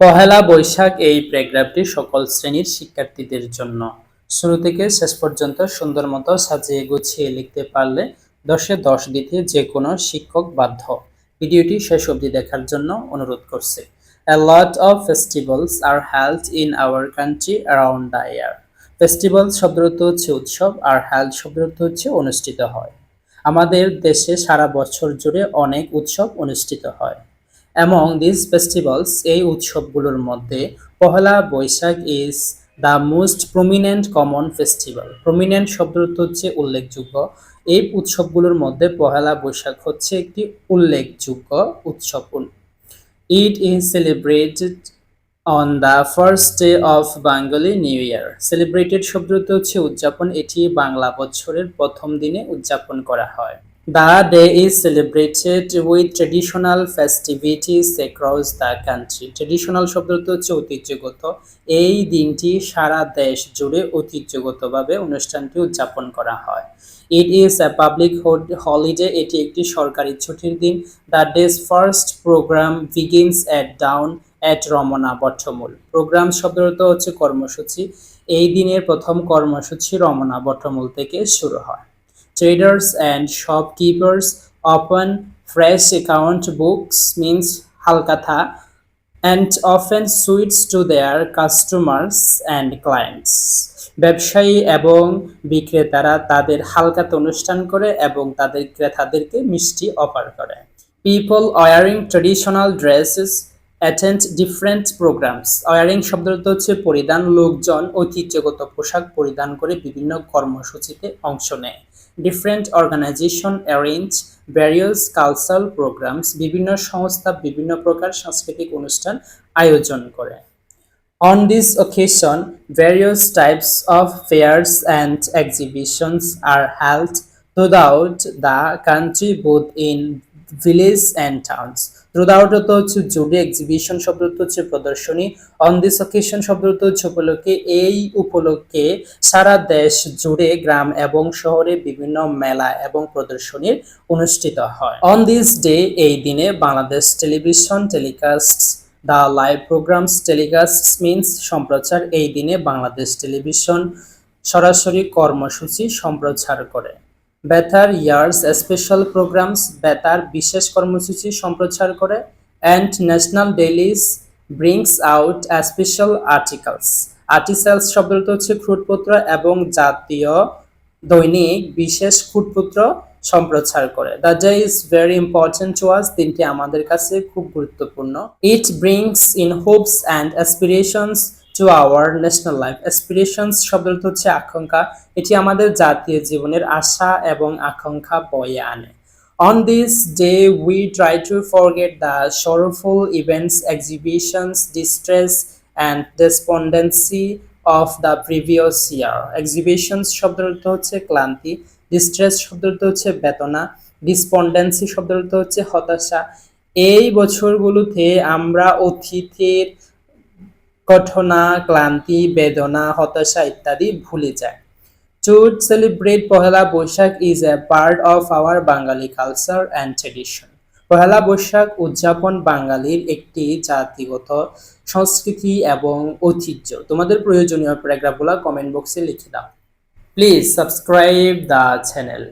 পহেলা বৈশাখ এই প্যারাগ্রাফটি সকল শ্রেণির শিক্ষার্থীদের জন্য। শুরু থেকে শেষ পর্যন্ত সুন্দর মতো সাজিয়ে গুছিয়ে লিখতে পারলে দশে দশ দিতে যে কোনো শিক্ষক বাধ্য। ভিডিওটি শেষ অবধি দেখার জন্য অনুরোধ করছে। A lot of festivals are held in our country around the. Festival শব্দের অর্থ হচ্ছে উৎসব আর হেল্ড শব্দের অর্থ হচ্ছে অনুষ্ঠিত হয়। আমাদের দেশে সারা বছর জুড়ে অনেক উৎসব অনুষ্ঠিত হয়। অ্যামং দিস ফেস্টিভ্যালস এই উৎসবগুলোর মধ্যে Pohela Boishakh is the most prominent common festival prominent অর্থ হচ্ছে উল্লেখযোগ্য। এই উৎসবগুলোর মধ্যে পহেলা বৈশাখ হচ্ছে একটি উল্লেখযোগ্য উৎসব। It is celebrated on the first day of Bengali new year celebrated শব্দটি হচ্ছে উদযাপন। এটি বাংলা বছরের প্রথম দিনে উদযাপন করা হয়। The day is celebrated with traditional festivities across the country. Traditional শব্দটি হচ্ছে ঐতিহ্যগত। এই দিনটি সারা দেশ জুড়ে ঐতিহ্যগতভাবে অনুষ্ঠানটি উদযাপন করা হয়। It is a public holiday এটি একটি সরকারি ছুটির দিন। The day's first program begins at dawn at Ramna Botomul program শব্দের হচ্ছে কর্মসূচি। এই দিনের প্রথম কর্মসূচি রমনা বটমূল থেকে শুরু হয়। Traders and shopkeepers open fresh account books means হালকাথা and often suits to their customers and clients. ব্যবসায়ী এবং বিক্রেতারা তাদের হালকাতে অনুষ্ঠান করে এবং তাদের ক্রেতাদেরকে মিষ্টি অফার করে people wearing traditional dresses attend different programs wearing শব্দটা হচ্ছে পরিধান লোকজন ঐতিহ্যগত পোশাক পরিধান করে বিভিন্ন কর্মসূচিতে অংশ নেয়। Different organization arrange various cultural programs বিভিন্ন সংস্থা বিভিন্ন প্রকার সাংস্কৃতিক অনুষ্ঠান আয়োজন করে। On this occasion, various types of fairs and exhibitions are held throughout the country, both in village and towns. Throughout অর্থ হচ্ছে জুড়ে এক্সিবিশন শব্দ হচ্ছে প্রদর্শনী অন দিস অকেশন শব্দ হচ্ছে উপলক্ষে, এই উপলক্ষে সারা দেশ জুড়ে গ্রাম এবং শহরে বিভিন্ন মেলা এবং প্রদর্শনীর অনুষ্ঠিত হয়। অন দিস ডে এই দিনে Bangladesh television telecast the live programs telecast means সম্প্রচার, এই দিনে বাংলাদেশ টেলিভিশন সরাসরি কর্মসূচি সম্প্রচার করে। বেতার ইয়ার্স স্পেশাল প্রোগ্রামস বেতার বিশেষ কর্মসূচি সম্প্রচার করে and national dailies brings out special articles. Articles শব্দটা হচ্ছে খুঁটপত্র এবং জাতীয় দৈনিক বিশেষ খুঁটপত্র সম্প্রচার করে। The day is very important to us দিনটি আমাদের কাছে খুব গুরুত্বপূর্ণ। It brings in hopes and aspirations to our national life aspirations শব্দটা হচ্ছে আকাঙ্ক্ষা। এটি আমাদের জাতীয় জীবনের আশা এবং আকাঙ্ক্ষা বয়ে আনে। On this day we try to forget the sorrowful events exhibitions, distress and despondency of the year. Exhibitions শব্দের অর্থ হচ্ছে ক্লান্তি। ডিস্ট্রেস অর্থ হচ্ছে বেতনা ডিসপন্ডেন্সি অর্থ হচ্ছে হতাশা। এই বছরগুলোতে আমরা অতীতের ঘটনা ক্লান্তি, বেদনা, হতাশা ইত্যাদি ভুলে যায়। To celebrate Pohela Boishakh is a part of our Bangali culture and tradition Pohela Boishakh উদযাপন বাঙালির একটি জাতিগত সংস্কৃতি এবং ঐতিহ্য। তোমাদের প্রয়োজনীয় প্যারাগ্রাফগুলো কমেন্ট বক্সে লিখে দাও। Please subscribe the channel